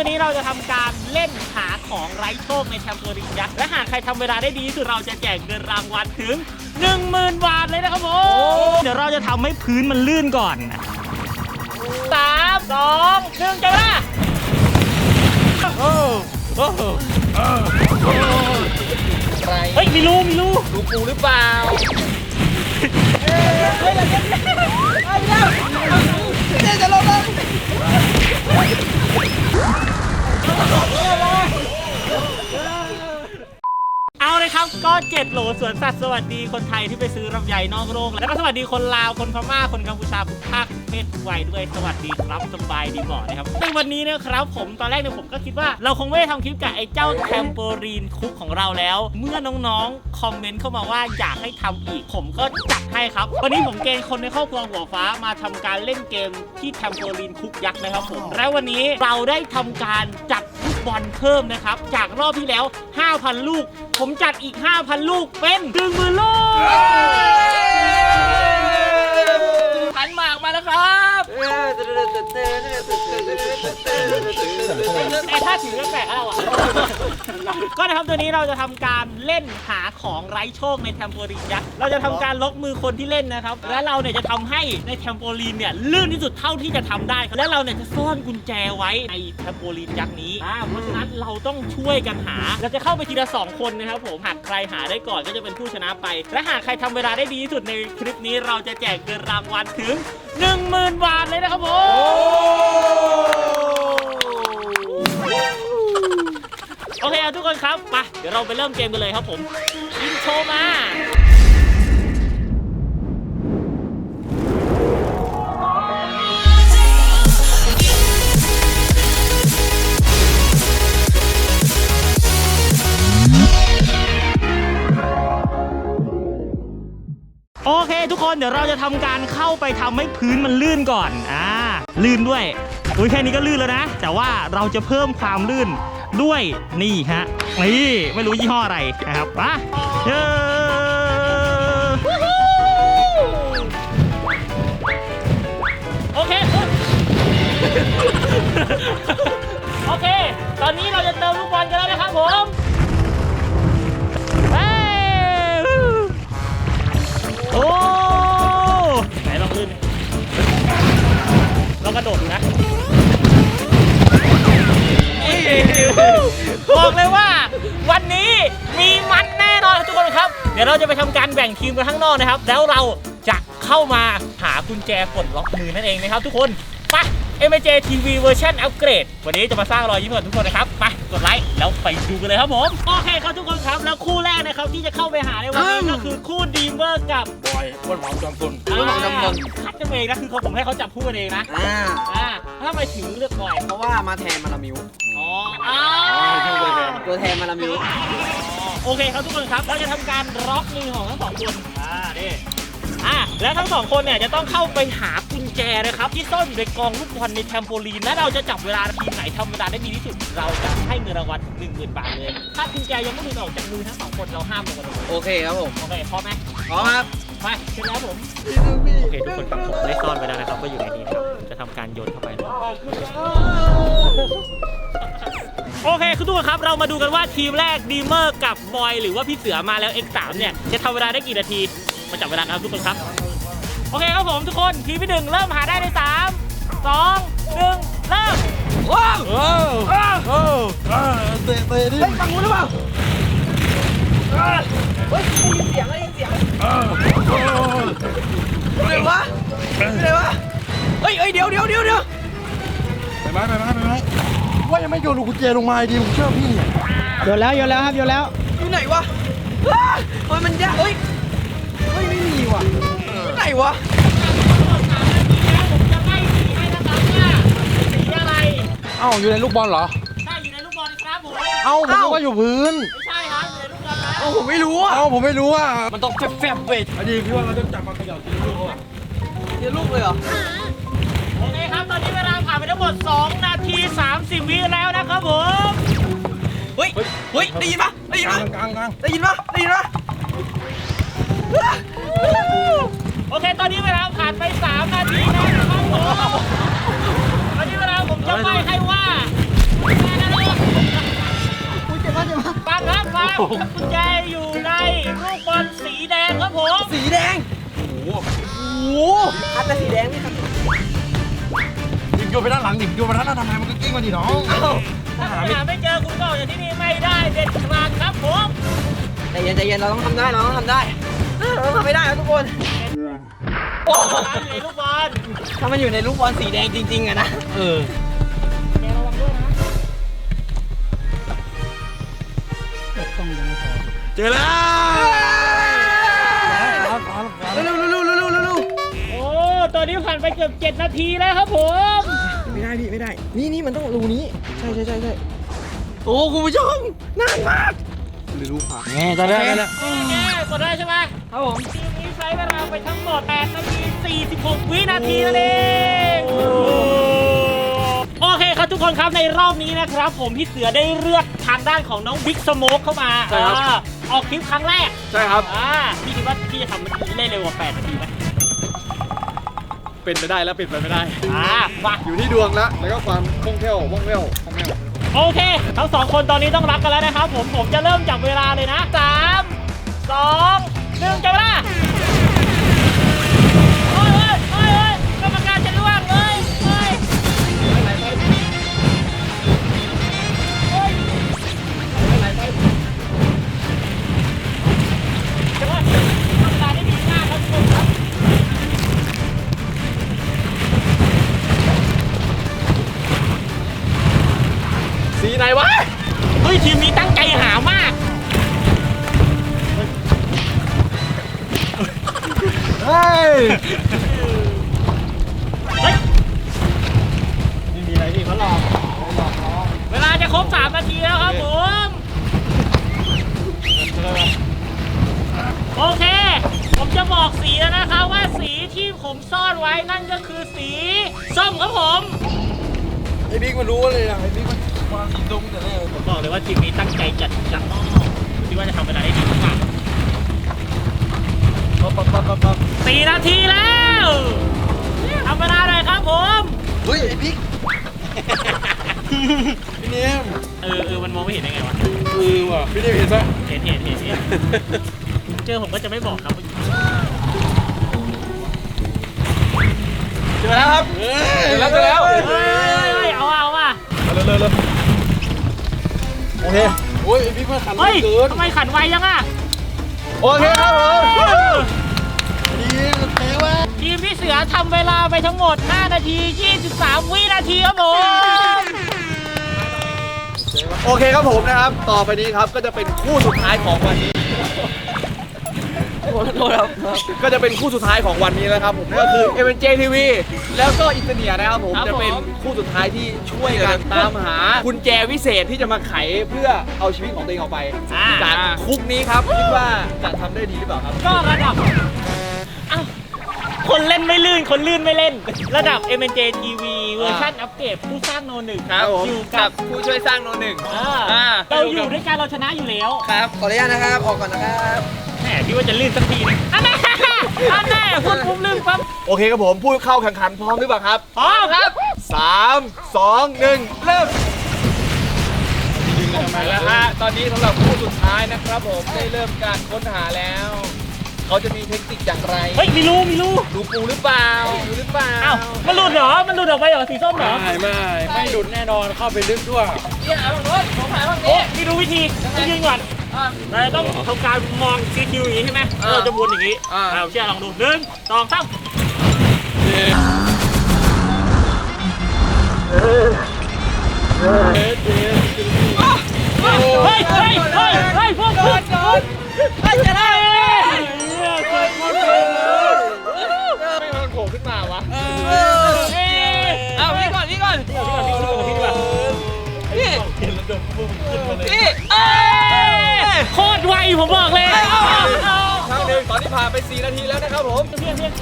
วันนี้เราจะทำการเล่นหาของไร้โชคในแทมเปอรินยักษ์และหากใครทำเวลาได้ดีที่สุดเราจะแจกเงินรางวัลถึง 10,000 บาทเลยนะครับผมเดี๋ยวเราจะทำให้พื้นมันลื่นก่อนสามสองหนึ่งจังละโอ้โอ้เฮ้ยมีรูมีรูดูปูหรือเปล่าเอา เมดโหลสวนสัตว์สวัสดีคนไทยที่ไปซื้อลำญ่นอกโรงแล้วก็สวัสดีคนลาวคนพม่าคนกัมพูชาทุกภาคเพศทุกวัยด้วยสวัสดีครับสบายดีบ่อนะครับในวันนี้นะครับผมตอนแรกเนี่ยผมก็คิดว่า เราคงไม่ได้ทำคลิปกับไอ้เจ้าแทมโปรีนคุกของเราแล้ว เมื่อน้องๆคอมเมนต์เข้ามาว่าอยากให้ทำอีก ผมก็จัดให้ครับ วันนี้ผมเกณฑ์คนในครอบครัวหัวฟ้ามาทำการเล่นเกมที่แทมโปรีนคุกยักษ์นะครับผมและวันนี้เราได้ทำการจัด ลูกบอลเพิ่มนะครับ จากรอบที่แล้ว 5,000 ลูก ผมจัดอีก 5,000 ลูกเป็น1 0,000ลูกขันหมากมาแล้วครับ ไอ้ท่าถือแปลกๆอะไรวะก็นะครับตัวนี้เราจะทำการเล่นหาของไร้โชคในแทมโปลีนยักษ์เราจะทำการล็อกมือคนที่เล่นนะครับ และเราเนี่ยจะทำให้ในแทมโปลีนเนี่ยลื่นที่สุดเท่าที่จะทำได้ครับและเราเนี่ยจะซ่อนกุญแจไว้ในแทมโปลีนยักษ์นี้อ่าเพราะฉะนั้นเราต้องช่วยกันหา เราจะเข้าไปทีละสองคนนะครับผมหากใครหาได้ก่อนก็จะเป็นผู้ชนะไป และหากใครทำเวลาได้ดีที่สุดในคลิปนี้เราจะแจกเงินรางวัลถึง 10,000 บาทเลยนะครับผม อเคทุกคนครับไปเดี๋ยวเราไปเริ่มเกมกันเลยครับผมอินโทรมาโอเค ทุกคนเดี๋ยวเราจะทำการเข้าไปทำให้พื้นมันลื่นก่อนอ่าลื่นด้วยอุ้ยแค่นี้ก็ลื่นแล้วนะ แต่ว่าเราจะเพิ่มความลื่น ด้วยนี่ฮะนี่ไม่รู้ยี่ห้ออะไรนะครับปะเย้ เดี๋ยวเราจะไปทำการแบ่งทีมกันข้างนอกนะครับ แล้วเราจะเข้ามาหากุญแจปลดล็อกมือนั่นเองนะครับ ทุกคนไป m j TV เวอร์ชันอัปเกรด วันนี้จะมาสร้างรอยยิ้มให้กับทุกคนนะครับ ไป กดไลค์ แล้วไปดูกันเลยครับผม โอเคครับทุกคนครับ แล้วคู่แรกนะครับ ที่จะเข้าไปหาในวันนี้ก็คือคู่ดีมเมอร์กับบอยอ้วนหวังจอมพลอ่าคัดกันเองนะคือเขาผมให้เขาจับคู่กันเองนะ อ่า อ่าถ้าไปถึงเลือกบ่อย เพราะว่ามาแทนมาลามิว อ๋ออ่าตัวแทนมาลามิว โอเคครับทุกคนครับ เราจะทำการล็อกมือของทั้งสองคนอ่านี่อ่าแล้วทั้งสองคนเนี่ยจะต้องเข้าไปหากุญแจนะครับ ที่ซ่อนอยู่ในกองลูกบอลในแทมโปลีนและเราจะจับเวลาทีมไหนทำเวลาได้ดีที่สุด เราจะให้เงินรางวัลหนึ่งหมื่นบาทเลย ถ้ากุญแจยังไม่หลุดออกจากมือทั้งสองคนเราห้ามลงกระโดดโอเคครับผม โอเคพร้อมไหมพร้อมครับ ไปเสร็จแล้วผมโอเคทุกคนครับผมได้ซ่อนไว้แล้วนะครับว่าอยู่ในนี้นะครับจะทำการโยนเข้าไปโอเคคุณทุกคนครับเรามาดูกันว่าทีมแรกดีเมอร์กับบอย หรือว่าพี่เสือมาแล้ว X3 เนี่ยจะทำเวลาได้กี่นาที มาจับเวลากันครับทุกคนครับ โอเคครับผมทุกคนทีมที่หนึ่งเริ่มหาได้ในสามสองหนึ่งเริ่มว้าวโอ้โอ้เตะเตะดิเฮ้ยฟังรู้หรือเปล่า เฮ้ยได้ยินเสียงได้ยินเสียงอะไรวะอะไรวะเฮ้ยเฮ้ยเดี๋ยวเดี๋ยวเดี๋ยวเดี๋ยวไปไหมไปไหมไปไหมว่ายังไม่โยนลูกกุญแจลงมาดีผมเชื่อพี่เนี่ยโยนแล้วโยนแล้วครับโยนแล้วอยู่ไหนวะอ้าเฮ้ยมันยากเฮ้ยเฮ้ยไม่มีว่ะที่ไหนวะเอ้าอยู่ในลูกบอลเหรอ ใช่อยู่ในลูกบอลครับผม เอ้าผมนึกว่าอยู่พื้น ลูกบอลนะโอ้ผมไม่รู้อะ เอ้าผมไม่รู้อะมันต้องแฟบแฟบเวทอดีพี่ว่าเราต้องจับมาเขย่าทีลูกอะเดี๋ยวลูกเลยเหรอ โอเคครับ ตอนนี้เวลาผ่านไปทั้งหมด 2 นาที 30 วิแล้วนะครับผม เฮ้ย เฮ้ย ได้ยินปะได้ยินกลาปะงกลางกลางได้ยินปะได้ยินปะโอเค ตอนนี้เวลาผ่านไป 3 นาทีแล้วนะครับผม ตอนนี้เวลาผมจะใบ้ให้ว่าอุ้ยเจ็บมากเจ็บมากฟังครับฟังกุญแจอยู่ในลูกบอลสีแดงครับผมสีแดงโอ้โหคัดแต่สีแดงนี่ครับดิบโยนไปด้านหลังดิบโยนไปด้านหน้าทำไมมันก็กิ้งมาดิน้องเอ้าถ้าหาไม่เจอคุณก็ออกจากที่นี่ไม่ได้เด็ดขาดครับผมใจเย็นใจเย็นเราต้องทำได้เราต้องทำได้เราต้องทำไม่ได้ครับทุกคนโอ้ตามอยู่ในลูกบอลถ้ามันอยู่ในลูกบอลสีแดงจริงๆอะนะเออ เจอแล้วเร็วเร็วเร็วเร็วเร็วเร็วเร็วโอ้ตอนนี้ผ่านไปเกือบ 7 นาทีแล้วครับผม ไม่ได้พี่ไม่ได้ นี่นี่มันต้องรูนี้ ใช่ใช่ใช่ใช่โอ้คุณผู้ชมนานมากหรือรูขวาแง่ตอนแรกแล้วแกกดได้ใช่ไหมครับผมทีมนี้ใช้เวลาไปทั้งหมด8นาที46 วินาทีนั่นเองโอเคครับทุกคนครับในรอบนี้นะครับ ผมพี่เสือได้เลือกทางด้านของน้องบิ๊กสโมกเข้ามาใช่ครับ อ่าออกคลิปครั้งแรกใช่ครับ อ่าพี่คิดว่าพี่จะทำมันได้เร็วกว่า8นาทีไหมเป็นไปได้แล้วเป็นไปไม่ได้ อ่ามาอยู่ที่ดวงละแล้วก็ความคล่องแคล่วว่องแววคล่องแคล่วโอเค ทั้งสองคนตอนนี้ต้องรับกันแล้วนะครับผมผมจะเริ่มจับเวลาเลยนะสามสองหนึ่งจับ ไม่มีอะไรพี่เขาหลอกเวลาจะครบ3นาทีแล้วครับผมโอเค ผมจะบอกสีแล้วนะครับว่าสีที่ผมซ่อนไว้นั่นก็คือสีส้มครับผม ไอ้บิ๊กมันรู้เลยนะไอ้บิ๊กมันวางสีดงแต่แรกเลยผมบอกเลยว่าทีมนี้ตั้งใจจัดจัดคิดว่าจะทำเวลาได้ดีมากปั๊บ ปั๊บปั๊บปั๊บปั๊บๆสี่นาทีแล้วทำเวลาหน่อยครับผม เฮ้ยไอ้บิ๊กพี่เนมเออเออมันมองไม่เห็นได้ไงวะ เออว่ะพี่เนมเห็นปะเห็นเห็นเห็นเห็นเจอผมก็จะไม่บอกครับเจอแล้วครับเจอแล้วเจอแล้วเฮ้ยเอาว่ะเอาว่ะเร็วเร็วเร็วโอเคโอ้ยไอ้บิ๊กมันขันเฮ้ยเกินทำไมขันไวจังอะโอเคครับผมดีมันเทวะทีมพี่เสือทำเวลาไปทั้งหมด 5 นาที 23 วินาทีครับผม โอเคครับผมนะครับ ต่อไปนี้ครับก็จะเป็นคู่สุดท้ายของวันนี้โทษโทษครับก็จะเป็นคู่สุดท้ายของวันนี้แล้วครับผมนั่นก็คือ m อ j TV แล้วก็อินเตอร์เนียนะครับผมครับจะเป็นผมคู่สุดท้ายที่ช่วยกันตามหากุญแจวิเศษที่จะมาไขเพื่อเอาชีวิตของตัวเองออกไปอ่าจากคุกนี้ครับคิดว่าจะทำได้ดีหรือเปล่าครับ ก็ระดับอ้าว คนเล่นไม่ลื่น คนลื่นไม่เล่น ระดับ m n j TV เวอร์ชันอัปเกรดผู้สร้างโนหนึ่งครับผมอยู่กับผู้ช่วยสร้างโนหนึ่ง อ่าอ่า เราอยู่ด้วยกันเราชนะอยู่แล้ว ครับขออนุญาตนะครับ ออกก่อนนะครับ แหมพี่ว่าจะลื่นสักทีนึงอันแน่อันแน่พูดปุ๊บลื่นปั๊บโอเคครับผมผู้เข้าแข่งขันพร้อมหรือเปล่าครับพร้อมครับสามสองหนึ่งเริ่มมาแล้วฮะ ตอนนี้สำหรับคู่สุดท้ายนะครับผม ได้เริ่มการค้นหาแล้ว เขาจะมีเทคนิคอย่างไรเฮ้ยมีรูมีรูดูปูหรือเปล่าดูหรือเปล่าอ้าวมันหลุดเหรอ มันหลุดออกไปเหรอสีส้มเหรอไม่ไม่ไม่หลุดแน่นอนเข้าไปลึกด้วยเนี่ยเอารถผมหาบ้างโอ้นี้นี่ดูวิธีวิธีก่อนเราจะต้องทำการมองซีคิวอย่างนี้ใช่ไหมเราจะวนอย่างนี้อ่า เราเชื่อลองดูหนึ่งสองสามเฮ้ยเฮ้ยเฮ้ยเฮ้ยเฮ้ยพวกคุณเฮ้ยจะได้ ผมบอกเลยครั้งหนึ่งตอนนี้ผ่านไป4นาทีแล้วนะครับผมเพี้ยนเพี้ยน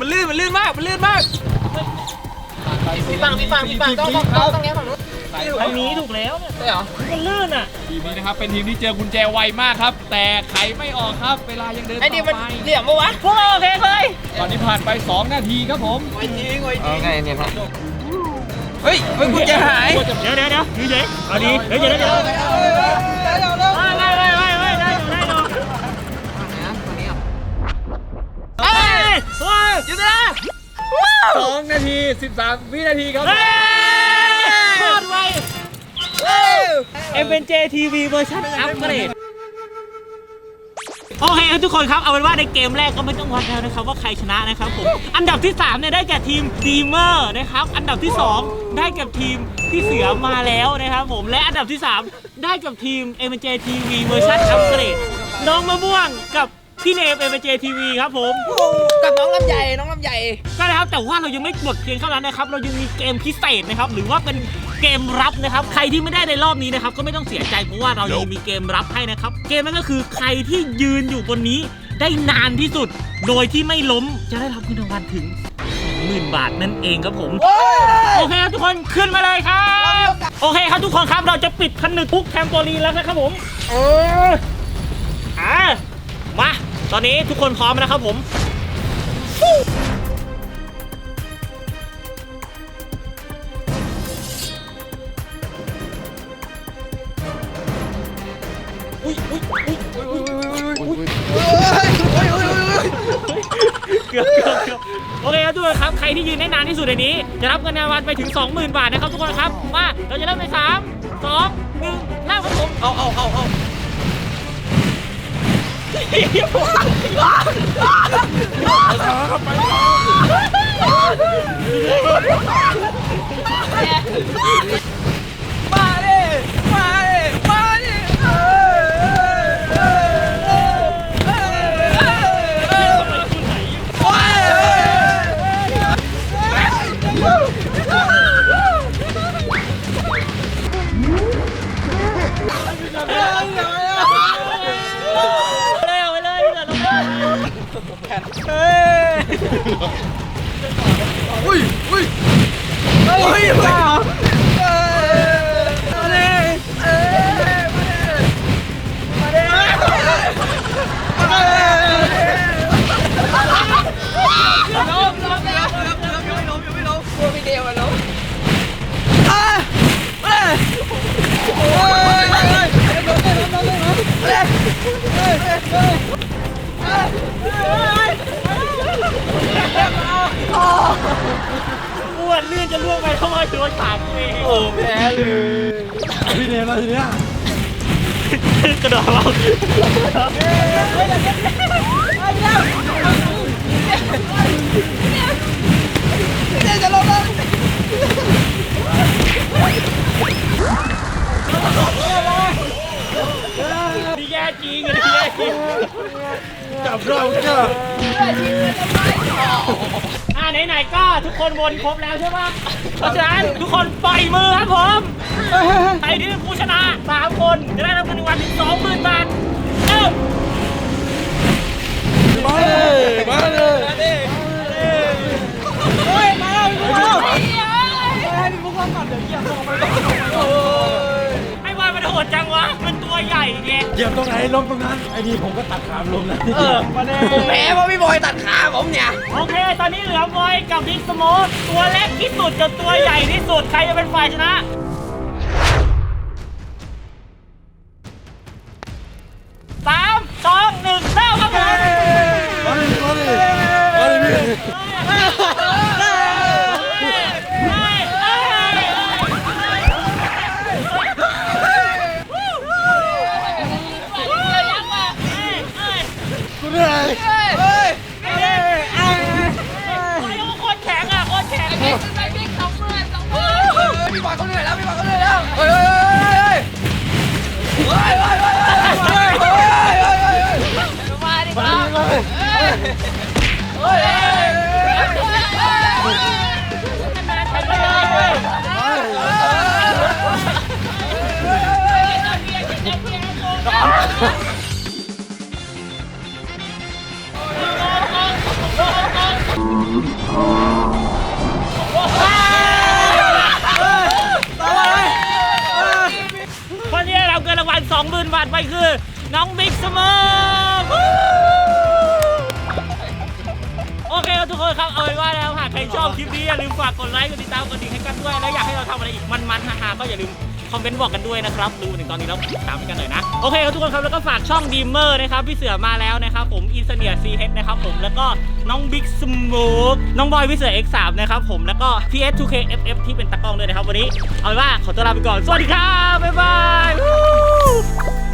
มันลื่นมันลื่นมากมันลื่นมากพี่ฟังพี่ฟังพี่ฟังต้องต้องต้องต้องแง้มฝั่งนู้นทางนี้ถูกแล้วเนี่ยใช่เหรอมันลื่นอะทีมนี้นะครับเป็นทีมที่เจอกุญแจไวมากครับ แต่ไขไม่ออกครับเวลายังเดินไอ้นี่ต่มัอนไปเหลี่ยมปะวะพวกเราโอเคเลยตอนนี้ผ่านไป 2 นาทีครับผมไว้จริงไว้จริงไงเนี่ยครับเฮ้ยเฮ้ยกุญแจหายเดี๋ยวเดี๋ยวเดี๋ยวดูเฉยเอาดีเดี๋ยวเดี๋ยวเดี๋ยว เฮ้ยเฮ้ยอยู่นะสองนาทีสิบสามวินาทีครับเฮ้ยโคตรไว MNJ TV เวอร์ชันอัปเกรดโอเคครับทุกคนครับเอาเป็นว่าในเกมแรกก็ไม่ต้องวัดแล้วนะครับว่าใครชนะนะครับผมอันดับที่3เนี่ยได้แก่ทีมดีเมอร์นะครับอันดับที่ 2 ได้กับทีมที่เสือมาแล้วนะครับผมและอันดับที่ 3 ได้กับทีม MNJ TV เวอร์ชันอัปเกรดน้องมะม่วงกับ พี่เนม MNJ TV ครับผม กับน้องลำใหญ่น้องลำใหญ่ ก็นะครับแต่ว่าเรายังไม่หมดเพียงเท่านั้นนะครับ เรายังมีเกมพิเศษนะครับ หรือว่าเป็นเกมรับนะครับ ใครที่ไม่ได้ในรอบนี้นะครับ ก็ไม่ต้องเสียใจเพราะว่าเรายังมีเกมรับให้นะครับ เกมนั้นก็คือใครที่ยืนอยู่บนนี้ได้นานที่สุด โดยที่ไม่ล้มจะได้รับเงินรางวัลถึง20,000บาทนั่นเองครับผม โอเคครับทุกคนขึ้นมาเลยครับ โอเคครับทุกคนครับเราจะปิดผนึกทุกแทมโปลีนแล้วนะครับผม เอออ่ามา ตอนนี้ทุกคนพร้อมนะครับผมเกือบเกือบเกือบโอเคครับทุกคนครับ ใครที่ยืนได้นานที่สุดในนี้ จะรับเงินรางวัลไปถึง 20,000 บาทนะครับทุกคนครับ มา เราจะเริ่มใน 3 2 1เริ่มครับผม เอาเอาเอาเอา ไป อุ้ยอุ้ยเฮ้ยบ้าเออมาดิเออมาดิมาดิมาดิล้มล้มแล้วยังไม่ล้มยังไม่ล้มกลัวพี่เดียวมันล้มอะเอ้ยโอ้ยเอ้ยเอ้ยล้มล้มล้มล้มล้มเอ้ยเอ้ยเอ้ยเอ้ยเอ้ยเอ้ย อ้วนลื่อนจะล่วงไปเข้ามาโดนปากตัวเองโอ้แพ้เลยพี่เนมมาทีเนี้ยกระโดดเราเดี๋ ยวจะลงแล้วดีแย่จริงดีแย่จริงจับเราจ้ะอ่าไหนๆก็ทุกคนวนครบแล้วใช่ปะเพราะฉะนั้นทุกคนปล่อยมือครับผมใครที่เป็นผู้ชนะสามคนจะได้รับเงินรางวัลถึงสองหมื่นบาทเริ่มมาเลยมาเลยเฮ้ยมาแล้วพี่บุ๊คไอ้วายมัน โหดจังวะ มันตัวใหญ่ไงเหยียบตรงไหนล้มตรงนั้น ไอ้นี่ผมก็ตัดขามลมแล้วเออมาแน่ผมแพ้เพราะพี่บอยตัดขาผมเนี่ย โอเค ตอนนี้เหลือบอยกับบิ๊กสโมทตัวเล็กที่สุดกับตัวใหญ่ที่สุด ใครจะเป็นฝ่ายชนะีบอยเขาเหนื่อยแล้วพี่บอยเขาเหนื่อยแล้วเฮ้ยเฮ้ยเฮ้ยเฮ้ยเฮ้ยเฮ้ยเฮ้ยเฮ้ยเฮ้ยเฮ้ยมาดิครับเฮ้ยเรชอบคลิปนี้อย่าลืมฝากกดไลค์กดติดตามกดดิ่งให้กันด้วย และอยากให้เราทำอะไรอีกมันๆฮาๆก็อย่าลืมคอมเมนต์บอกกันด้วยนะครับดูถึงตอนนี้แล้วตามกันหน่อยนะ โอเคครับทุกคนครับแล้วก็ฝากช่องดีมเมอร์นะครับ พี่เสือมาแล้วนะครับ ผมอินเสเนียซีเฮดนะครับผมแล้วก็น้องบิ๊กสโมกน้องบอยพี่เสือ X3 นะครับผมแล้วก็ PS2KFF ที่เป็นตากล้องด้วยนะครับ วันนี้เอาเป็นว่าขอตัวลาไปก่อน สวัสดีครับ บ๊ายบาย